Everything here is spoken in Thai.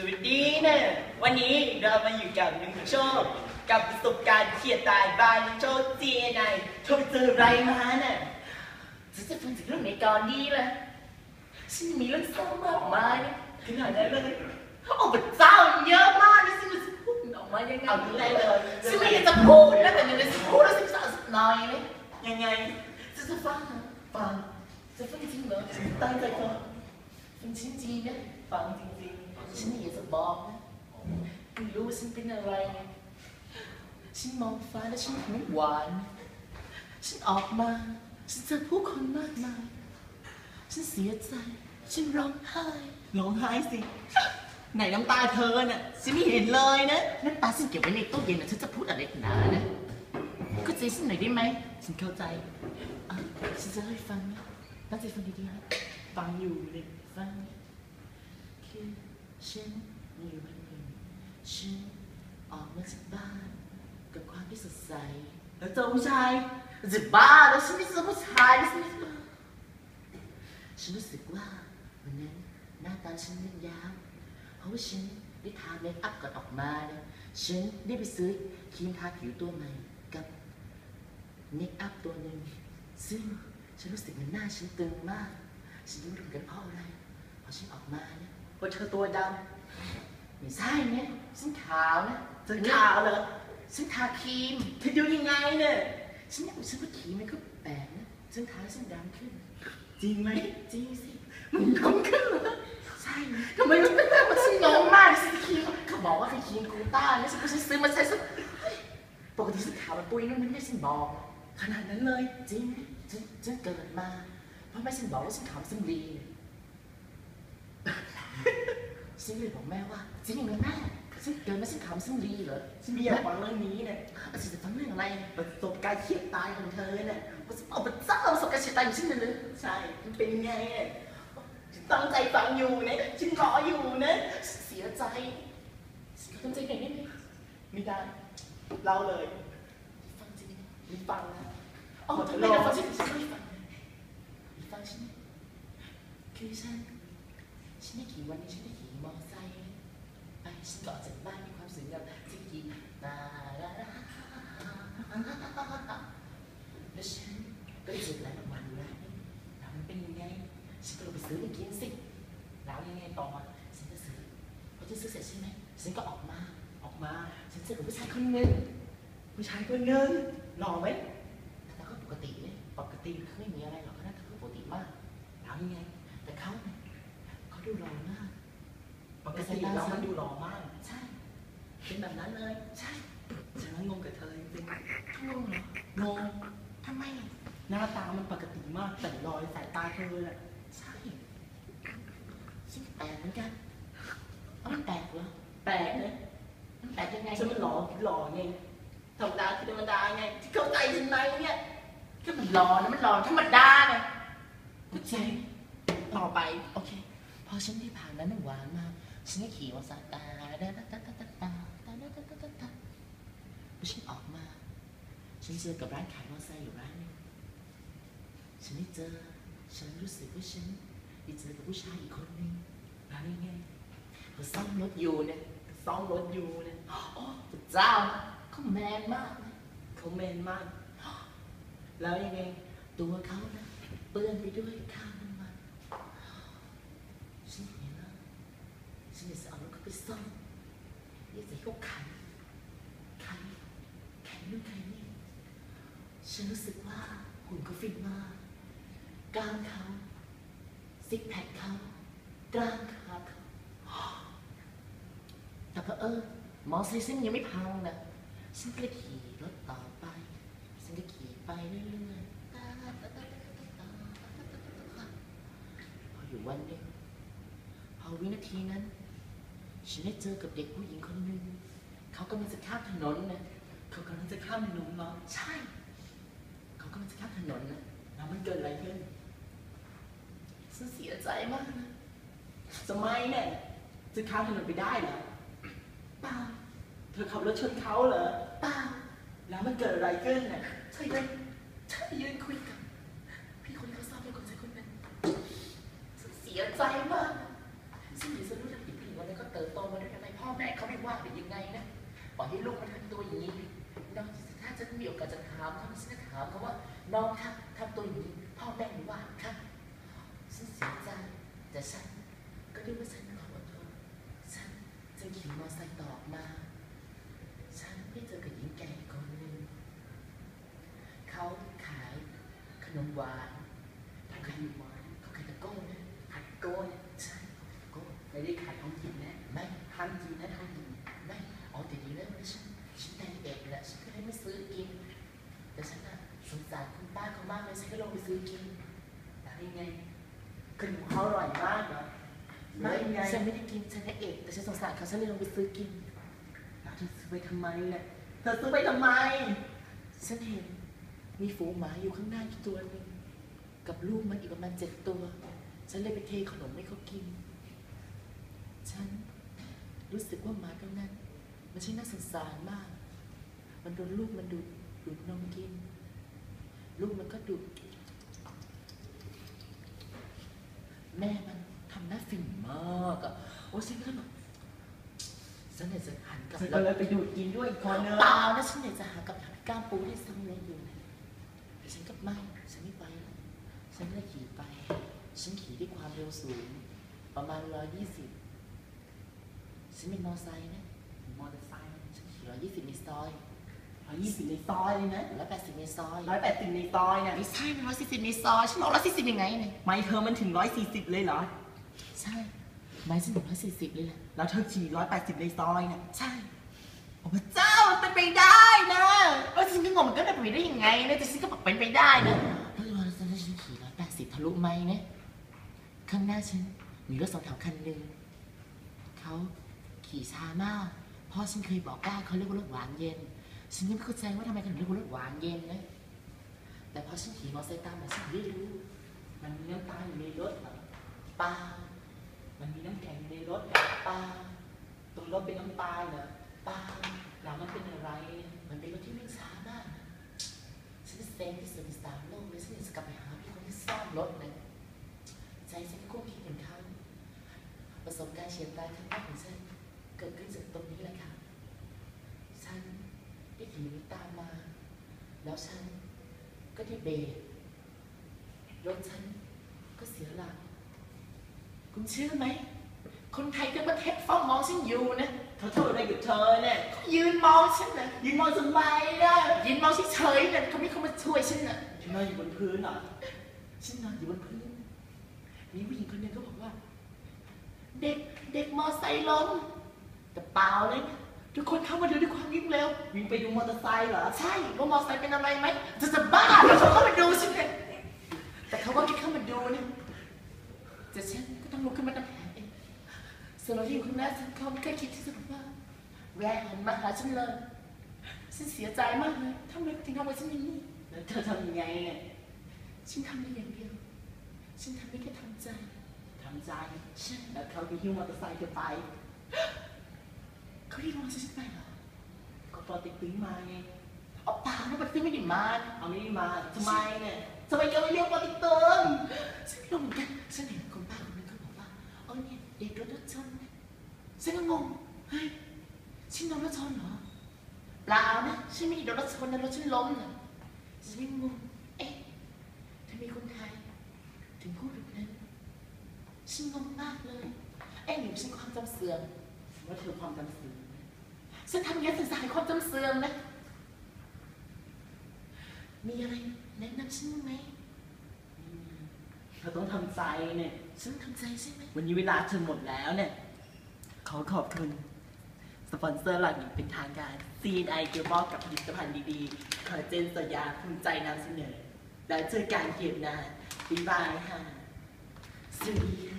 สวัสดีเนี่ยวันนี้เรามาอยู่กับหนึ่งโชค กับประสบการณ์เขียดตายบานโชคเจียนายเธอไปเจออะไรมาเนี่ยฉันจะฟังจากเรื่องไหนก่อนดีล่ะฉันมีเรื่องเศร้ามากมายนะขนาดนั้นเลยโอ้พระเจ้าเยอะมากนะฉันจะพูดมันออกมายังไงเอาดูได้เลยฉันไม่อยากจะพูดนะแต่หนึ่งในสิพูดแล้วฉันจะสักหน่อยไหมยังไงฉันจะฟังนะฟังจะฟังจริงเหรอฉันตั้งใจฟังฟังจริงๆนะฟังจริงๆ ฉันไม่อยากจะบอกนะไม่รู้ว่าฉันเป็นอะไรไงฉันมองฟ้าแล้วฉันหูหวาน ฉันออกมา ฉันเจอผู้คนมากมาย ฉันเสียใจ ฉันร้องไห้ร้องไห้สิ ไหนน้ำตาเธอน่ะฉันไม่เห็นเลยนะน้ำตาฉันเก็บไว้ในตู้เย็นนะฉันจะพูดอะไรกันนะนะก็ใจฉันหน่อยได้ไหม ฉันเข้าใจอะฉันจะเล่าให้ฟังนะตั้งใจฟังดีๆนะฟังอยู่เลยฟังคือ ฉันมีวันหนึ่งฉันออกมาจากบ้าน กับความที่สดใสแล้วเจอผู้ชายจะบ้าแล้วฉันไม่เจอผู้ชายฉันไม่เจอฉันรู้สึกว่าวันนั้นหน้าตาฉันมันยาวเพราะว่าฉันได้ทาเมคอัพก่อนออกมานะฉันได้ไปซื้อครีมทาผิวตัวใหม่กับเมคอัพตัวหนึ่งซึ่งฉันรู้สึกเหมือนหน้าฉันตึงมาก ฉันรู้เหมือนกันเพราะอะไรพราะฉันออกมาเนี่ย เพราะเธอตัวดำไม่ใช่เนี่ยฉันขาวนะเธอขาวเหรอฉันทาครีมเธอดูยังไงเนี่ยฉันอยากฉันว่าครีมมันก็แปลกนะฉันทาให้ฉันดำขึ้น จริงไหมจริงสิมันดำขึ้นเหรอใช่ทำไมมันเป็นแบบว่าฉันงงมากสิครีมเขาบอกว่าคือครีมกูต้านะฉันก็ฉันซื้อมาใช้สักปกติฉันขาวแบบปุยนั่นมันไม่ฉันบอกขนาดนั้นเลยจริงฉันฉันเกิดมาเพราะแม่ฉันบอกว่าฉันขาวสำลีฉัน เลยบอกแม่ว่าจริงเหรอแม่ฉันเกิดมาฉันขาวสำลีเหรอฉันไม่อยากฟังเรื่องนี้เนี่ยฉันจะฟังเรื่องอะไรประสบการณ์เฉียดตายของเธอเนี่ยประสบเอาประเจ้าประสบการณ์เฉียดตายของฉันเลยใช่มันเป็นยังไงเนี่ยฉันตั้งใจฟังอยู่เนี่ยฉันรออยู่นะเสียใจเสียใจไหนได้ไหมไม่ได้เล่าเลยฟังจริงมีฟังนะอ๋อทำไมนะฟังฉันฉันไม่ฟังมีฟังฉันคือฉัน ฉันได้ขี่วันนี้ฉันได้ขี่มอเตอร์ไซค์ไปฉันก็ออกจากบ้านมีความสุขแบบฉันขี่ตาลาลาแล้วฉันก็ได้เจอร้านอาหารร้านนึงร้านมันเป็นยังไงฉันก็ลยไปซื้อมากินสิแล้วยังไงต่อฉันก็ซื้อพอฉันซื้อเสร็จใช่ไหมฉันก็ออกมาออกมาฉันเจอกับผู้ชายคนหนึ่งผู้ชายคนหนึ่งหล่อไหมแต่ก็ปกติเลยปกติคือไม่มีอะไรหรอกเขาน่าจะปกติมากแล้วยังไง แต่เขาเนี่ยเขา ดูหล่อมาก ปกติแล้วมันดูหล่อมาก ใช่ เป็นแบบนั้นเลย ใช่ฉันงงกับเธอจริงๆงงเหรองงทำไม หน้าตามันปกติมาก แต่รอยสายตาเธอน่ะใช่ฉันแปลกเหมือนกันเอามันแปลกเหรอ แปลกนะมันแปลกยังไงฉันมันหล่อหล่อไงธรรมดาคือธรรมดาไงที่เข้าใจฉันไหมเนี่ยก็มันหล่อนะมันหล่อธรรมดาไงก็ใช่ต่อไป โอเค พอฉันที่ผ่านนั้นหวานมากฉันก็ขี่มอเตอร์ไซค์ตาตาตาตาตาตาตาตาตาตาตาตาตาฉันออกมา ฉันเจอกับร้านขายมอเตอร์ไซค์อยู่ร้านหนึงฉันได้เจอ ฉันรู้สึกว่าฉันได้เจอกับผู้ชายอีกคนหนึ่งแล้วยังไงเขาซ่อมรถอยู่เนี่ยซ่อมรถอยู่เนี่ยโอ้พระเจ้าเขาแมนมากเขาแมนมาก แล้วยังไง ตัวเขานะเปื้อนไปด้วยข้าว จะให้เขาขันขันขันนู่นขันนี่ฉันรู้สึกว่าหุ่นเขาฟิตมากกล้ามเขาซิกแพคเขากล้ามขาเขาแต่เพอเออหมอซค์เส้นยังไม่พังนะฉันก็เลยขี่รถต่อไป ฉันก็ขี่ไปเรื่อยๆตาตาตาตาตาตาตาตาตาพออยู่วันหนึงพอวินาทีนั้น ฉันได้เจอกับเด็กผู้หญิงคนหนึ่งเขากำลังจะข้ามถนนนะเขากำลังจะข้ามถนนเหรอใช่ เขากำลังจะข้ามถนนนะแล้วมันเกิดอะไรขึ้นฉันเสียใจมากนะทำไมเนี่ยจะข้ามถนนไปได้เหรอเปล่าเธอขับรถชนเขาเหรอเปล่าแล้วมันเกิดอะไรขึ้นน่ะเธอยืนเธอยืนคุยกับ พี่คนที่เขาทราบเป็นคนใจคนนั้นฉันเสียใจมากฉันอยาก จะรู้จักผู้หญิงคนนั้นก็เติบโตมาเขาไม่ว่าแต่ยังไงนะปล่อยให้ลูกมันทำตัวอย่างนี้น้องถ้าฉันมีโอกาสจะถามเขาฉันจะถามเขาว่าน้องคะทำตัวอย่างนี้พ่อแม่ไม่ว่าค่ะฉันเสียใจแต่ฉันก็ด้วยว่าฉันขออดทนฉันจึงขี่มอเตอร์ไซค์ต่อมา ฉันได้เจอกับหญิงแก่คนหนึ่งเขาขายขนมหวาน เขามากเลยฉันก็ลงไปซื้อกินแต่ยังไงขนมเขาอร่อยมากเหรอไม่ไม่ยังไงฉันไม่ได้กินฉันได้เอกแต่ฉันสงสารเขาฉันเลยลงไปซื้อกินแล้วเธอซื้อไปทำไมเนี่ยเธอซื้อไปทำไม ฉันเห็นมีฝูงหมาอยู่ข้างหน้าอีกตัวหนึ่งกับลูกมันอีกประมาณเจ็ดตัว ฉันเลยไปเทขนมให้เขากิน ฉันรู้สึกว่าหมาตัวนั้น มันใช่น่าสงสารมาก มันโดนลูกมันดูดดูดนมกิน ลูกมันก็ดูดแม่มันทำหน้าฝิ่นมากอะโอ้ฉันก็แบบฉันอยากจะหันกลับเธอแล้ก็วเลยไปดูดกินด้วยอีกคนนึงเปล่านะฉันอยากจะหากับก้ามปูที่ซ้ำเลยอยู่นะแต่ฉันก็ไม่ฉันไม่ไปแล้วฉันเลยขี่ไป ฉันขี่ด้วยความเร็วสูง ประมาณร้อยยี่สิบฉันเป็นมอไซค์นะมอเตอร์ไซค์ฉันขี่ร้อยยี่สิบในซอยร้อ ยยี่สิบในซอยเลยนะร้อยแปดสิบในซอยร้อยแปดสิบในซอยเนี่ยไม่ใช่ร้อยสี่สิบในซอยฉันบอกร้อยสี่สิบยังไงเนี่ยไม่เธอมันถึงร้อยสี่สิบเลยเหรอ ใช่ไม่ฉันบอกร้อยสี่สิบเลยแหละแล้วเธอขี่ร้อยแปดสิบในซอยเนี่ยใช่โอ้พระเจ้ามันเป็นไปได้นะเออฉันก็งงมันก็เป็นไปได้ยังไงนะแต่ฉันก็บอกเป็นไปได้นะแล้วรถฉันฉันขี่ร้อยแปดสิบทะลุไหมเนี่ยข้างหน้าฉันมีรถสองแถวคันหนึ่งเขาขี่ช้ามากเพราะฉันเคยบอกว่าเขาเรียกว่ารถหวานเย็น ฉันยังไม่เข้าใจว่าทำไมถึงเรียกว่ารถหวานเย็นนะ แต่พอฉันขี่มอเตอร์ไซค์ตามมาฉันได้รู้ มันมีน้ำตาลอยู่ในรถหรอปลามันมีน้ำแข็งอยู่ในรถหรอปลาตรงรถเป็นน้ำตาลเหรอปลาแล้วมันเป็นอะไร มันเป็นรถที่วิ่งช้ามากฉันเซ็งที่สุดในสามโลกเลยฉันอยากจะกลับไปหาพี่คนที่ซ่อมรถนะใจฉันก็คิดเหมือนเขาประสบการณ์เฉียดตายครั้งแรกของฉันเกิดขึ้นจากตรงนี้แหละค่ะฉัน ได้ขี่รถตามมา แล้วฉันก็ได้เบรกรถฉันก็เสียหลัก คุณเชื่อไหม คนไทยทั้งประเทศเฝ้ามองฉันอยู่นะเขาทำอะไรกับเธอเนี่ยเขายืนมองฉันนะยืนมองทำไมล่ะยืนมองเฉยๆนะเขาไม่เข้ามาช่วยฉันนะนอนอยู่บนพื้นเหรอฉันนอนอยู่บนพื้น มีผู้หญิงคนหนึ่งก็บอกว่า เด็กเด็กมอไซค์ล้มแต่เปล่าเลยนะ ทุกคนเข้ามาดูด้วยความยิ่งเร็ววิ่งไปดูมอเตอร์ไซค์เหรอ ใช่ว่ามอไซค์เป็นอะไรไหมจะจะบ้าแล้วเขาเข้ามาดูฉันเนี่ยแต่เขาก็ไม่เข้ามาดูนะแต่ฉันก็ต้องลุกขึ้นมาทำแผลเองส่วนเราที่อยู่ข้างหน้าฉันเขาไม่เคยคิดที่จะบอกว่าแวะหันมาหาฉันเลยฉันเสียใจมากเลยทำไมถึงทำกับฉันอย่างนี้แล้วเธอทำยังไงเนี่ยฉันทำได้อย่างเดียว ฉันทำได้แค่ทำใจทำใจใช่แล้วเขาไปหิ้วมอเตอร์ไซค์เธอไป เขาที่รอฉันไปเหรอก็ปอติดตึงมาไงเอาปล่านะมันซื้อไม่ได้มาเอาไม่ได้มาทำไมเนี่ยทำไมยังไม่เรียกปอติดตึงฉันไม่รู้เหมือนกันฉันเห็นคนป้าคนนึงเขาบอกว่าเออเนี่ยเด็กรถชนฉันก็งงเฮ้ยฉันโดนรถชนเหรอเปล่านะฉันไม่ได้โดนรถชนนะรถฉันล้มนะฉันไม่งงเอ๊ะทำไมคนไทยถึงพูดแบบนั้นฉันงงมากเลยเอ๊ะหรือฉันความจำเสื่อมว่าเธอความจำเสื่อม ฉันทำอย่างนี้ศึกษาให้ความจำเสื่อมนะมีอะไรแนะนำฉันบ้างไหมเธอต้องทำใจเนี่ยฉันทำใจใช่ไหมวันนี้เวลาเธอหมดแล้วเนี่ย ขอขอบคุณ สปอนเซอร์หลักอย่างเป็นทางการ CNI เกียวบอกกับผลิตภัณฑ์ดีๆคอลลาเจนสยาภูมิใจนำเสนอ แล้วเจอกันเกียรติหนาบ๊ายบายค่ะสวัสดีค่ะ